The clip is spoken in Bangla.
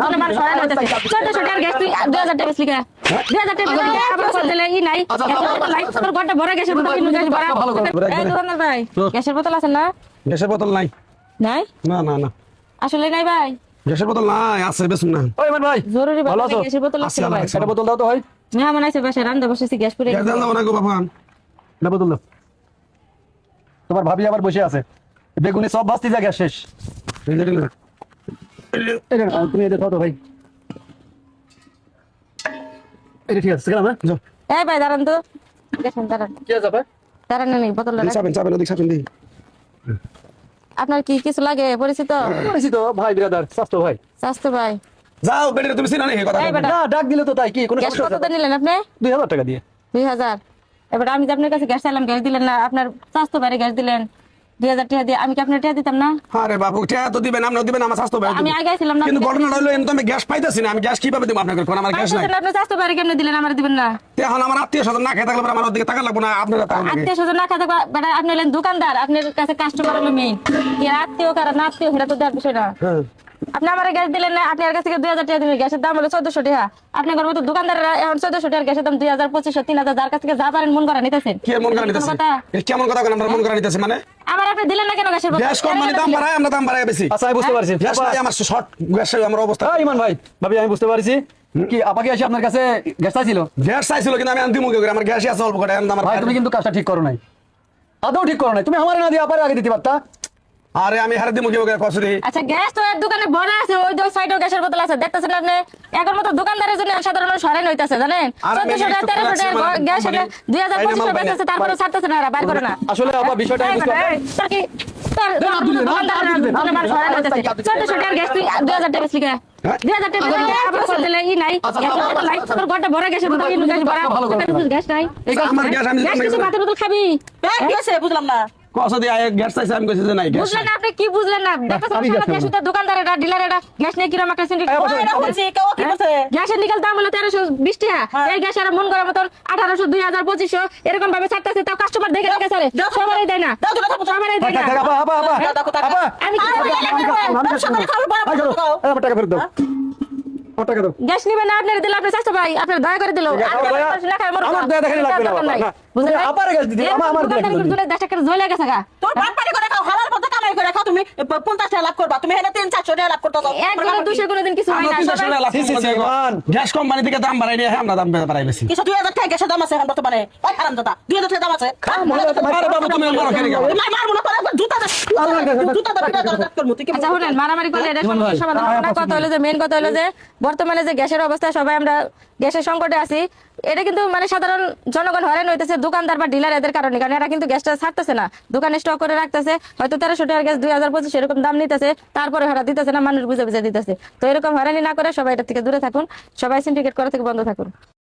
তোর আমার সরাই হইতেছে। চোদ্দশো টাকার গ্যাস তুই দুই হাজার টাকা লিখে দুই হাজার টাকা আবার কল দিলে ই নাই গ্যাসের বোতল নাই তোর ঘরটা ভরা গ্যাসের বোতল কিনু গ্যাস ভরা এই দোকানদার ভাই গ্যাসের বোতল আছে না? গ্যাসের বোতল নাই। নাই? না না না। আসলে নাই ভাই। গ্যাসের বোতল নাই আছে বেশুন না। ওই ভাই জরুরি ভালো আছো? গ্যাসের বোতল আছে, ভাই। একটা বোতল দাও তো ভাই। আছে রান্না বসেছি গ্যাস পুড়ে গ্যাস দাও না গো বাবা। না বোতল দাও। তোমার ভাবি আবার বসে আছে। বেগুনি সব বাস্তি যা গ্যাস শেষ। এই যে না। এই নে, আহ, তুমি এটা দাও তো ভাই এটা ঠিক আছে গেলাম হ্যাঁ? যাও। এই ভাই দাঁড়ান তো। দেখেন দাঁড়ান। কি আছে ভাই? দাঁড়ান না নেই বোতলটা এই রাখেন। চাপেন চাপেন ওদিক চাপেন দিই। আপনার কি কিছু লাগে? পরিচিত? করেছি তো ভাই বিরাদার স্বাস্থ্য ভাই। স্বাস্থ্য ভাই। যাও বেটিরে তুমি চিনো নাকি কথা না ডাক দিলে তো তাই কি কোনো সমস্যা কত? নিলেন আপনি? দুই হাজার টাকা দিয়ে। দুই হাজার। এবার আমি যে আপনার কাছে গ্যাস চাইলাম গ্যাস দিলেন না আপনার স্বাস্থ্য বাইরে গ্যাস দিলেন। দুই হাজার টাকা দিয়ে আমি কি আপনার টাকা দিতাম না? আরে বাবু টিয়া তো দিবেন আপনি দিবেন আমার স্বাস্থ্য ভাই আমি আগে ছিলাম না কিন্তু ঘটনা হলো এমন তো আমি গ্যাস পাইতেছি না আমি গ্যাস কীভাবে দিব আপনাকে? কোন আমার গ্যাস নাই। আপনি স্বাস্থ্য বাইরে কেমনে দিলেন? আমার দিবেন না। এখন আমার আত্মীয় স্বজন না খেয়ে থাকলে আমার টাকা লাগবো না আপনারা আত্মীয় স্বজন না খাতে বেটা আপনি হলেন দোকানদার আপনার কাছে কাস্টমার হলো মেইন আত্মীয় আত্মীয় সেটা তো দেওয়ার বিষয় না। আপনি আমার গ্যাস দিলেন না আপনি আর কাছ থেকে দুই হাজার টাকা দিবেন গ্যাসের দাম হলো চোদ্দশো টাকা। আপনার মতো দোকানদাররা এখন চোদ্দশো টাকার গ্যাসের দাম দুই হাজার পঁচিশশো তিন হাজার যার কাছ থেকে যা পারেন মন করা নিতেছেন। কি মন করা কেমন কথা কেন আমরা মন করা নিতেছে মানে? আমার আপনি দিলেন না কেন গ্যাসের? গ্যাস কোম্পানি দাম বাড়ায় আমরা দাম বাড়ায় বেশি। আচ্ছা আমি বুঝতে পারছি। গ্যাস আমার শর্ট গ্যাস আমার অবস্থা। ইমান ভাই ভাবি আমি বুঝতে পারছি। কি আপাকে এসে আপনার কাছে গ্যাস চাইছিল? গ্যাস চাইছিল কিন্তু আমি আনতে মুখে করে আমার গ্যাসই আছে অল্প তো আমার ভাই তুমি কিন্তু কাজটা ঠিক করো নাই। আদৌ ঠিক করো নাই। তুমি আমার না দিয়ে আবার আগে দিতে পারতা? আরে আমি হারে করে কষ্ট দিই আচ্ছা গ্যাস তো এর দোকানে বড় আছে ওই দুই সাইডেও গ্যাসের বোতল আছে দেখতেছেন আপনি এখন মতো দোকানদারের জন্য সাধারণ মানুষ হরাইন হইতাছে জানেন আর চোদ্দশো আমি টাকা একটু তেরোশো টাকা গ্যাস মানে হাজার বাইরে পঁচিশশো বেচতেছে তারপরে ছাড়তেছে না এরা বাইর করে না আসলে আপা বিষয়টা আমি বুঝতে এই, তোর দোকানদার আপনি মানুষ দেন, হইতাছে দেন, চোদ্দশো টাকার গ্যাস তুই দুই হাজার টাকা হ্যাঁ? টাকা বোতল কিনু বুঝলাম না কষ্ট দিয়ে গ্যাস চাইছে আমি কইছি যে নাই গ্যাস বুঝলেন আপনি কি বুঝলেন না দেখতেছেন আমি সারা গ্যাস দেশ উত্তর গ্যাস নিয়ে কিরম একটা সিন্ডিকেট? এই বসে, ওই এরকম বলছি, কেউ কি বলছে? গ্যাসের নিকাল দাম হলো তেরোশো বিশ টাকা হ্যাঁ। এই গ্যাসের মন করার মতন আঠারোশো দুই হাজার পঁচিশশো এরকম ভাবে ছাড়তেছে তাও কাস্টমার দেখে রেখে ছাড়ে। সবারই দেয় না। দাও, দাও। সবারই দেয় আমি কি টাকা ফেরত দাও। আমার টাকা দাও গ্যাস নিবেন না আপনার দিলে আপনি স্বাস্থ্য ভাই আপনার দয়া করে দিল। আমার দয়া- দেখানি লাগবে না, বাবা, আবার গ্যাস দিতে, আমার- আমার দিয়ে দিতে। দশ টাকা ঝোলে গেছে গা। তোর বাপ বাড়ি করে খাও, হালাল পথে কামাই করে খাও, তুমি প- পঞ্চাশ টাকা লাভ করবা, তুমি এখানে তিন চারশো টাকা লাভ করতেছো। একদিন দুশো কোনোদিন কিছু হয় না তিনশো সবাই- টাকা লাভ সি, সি, সি, করব। মান। গ্যাস কোম্পানি থেকে দাম বাড়াই নিয়ে আমরা দাম বাড়াই বেশি। দুই হাজার টাকা গ্যাসের দাম আছে এখন বর্তমানে ওই হাজার টাকা দাম আছে। আরে বাবু তুমি মারো কেন মারবো না, তোর আচ্ছা শুনেন মারামারি করলে এটা ইমন ভাই, সমস্যার সমাধান হবে না। কথা হলো যে মেন কথা হলো যে বর্তমানে যে গ্যাসের অবস্থা সবাই আমরা গ্যাসের সংকটে আছি। এটা কিন্তু মানে সাধারণ জনগণ হয়রান হইতেছে দোকানদার বা ডিলার এদের কারণে কারণ এরা কিন্তু গ্যাসটা ছাড়তেছে না। দোকানে স্টক করে রাখতেছে হয়তো তেরোশো টাকার গ্যাস দুই হাজার পঁচিশ এরকম দাম নিতেছে তারপরে হারা দিতেছে না মানুষ বুঝে বুঝে দিতেছে। তো এরকম হয়রানি না করে সবাই এটা থেকে দূরে থাকুন সবাই সিন্ডিকেট করা থেকে বন্ধ থাকুন।